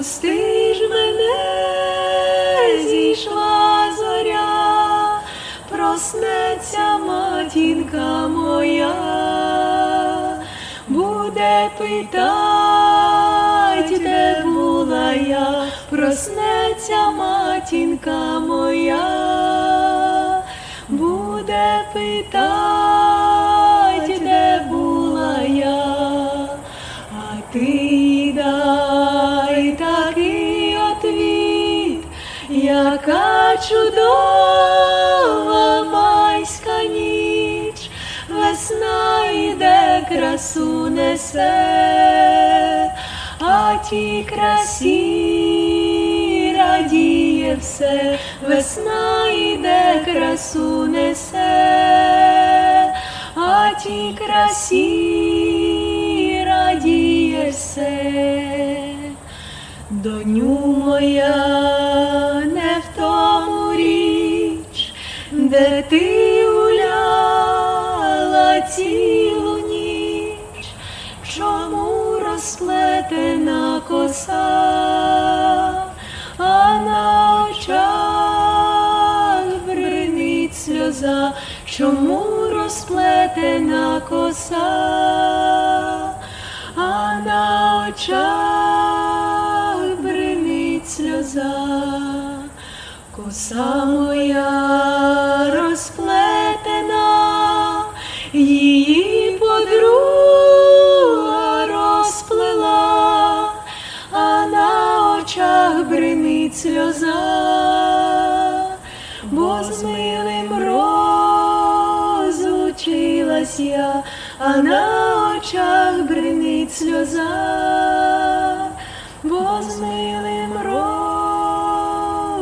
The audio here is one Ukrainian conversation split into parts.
пусти ж мене, зійшла зоря, проснеться матінка моя, буде питать, де була я, проснеться матінка моя, буде питать, яка чудова майська ніч, весна йде красу несе, а ті красі радіє все, весна йде красу несе, а ті красі радіє все. Доню моя ти гуляла цілу ніч, чому розплетена коса, а на очах бринить сльоза, чому розплетена коса, а на очах бринить сльоза, коса моя сльоза, бо з милим розлучилась я, а на очах бринить сльоза, бо з милим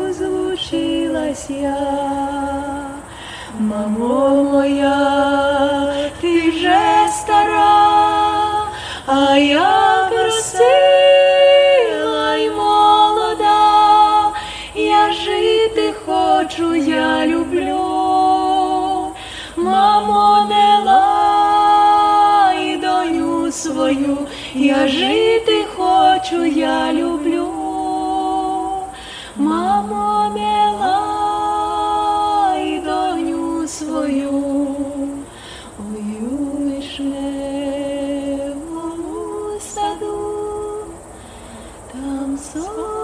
розлучилась я. Мамо моя, хочу, я люблю. Мамо, не лай доню свою, я жити хочу, я люблю. Мамо, не лай доню свою, там соло.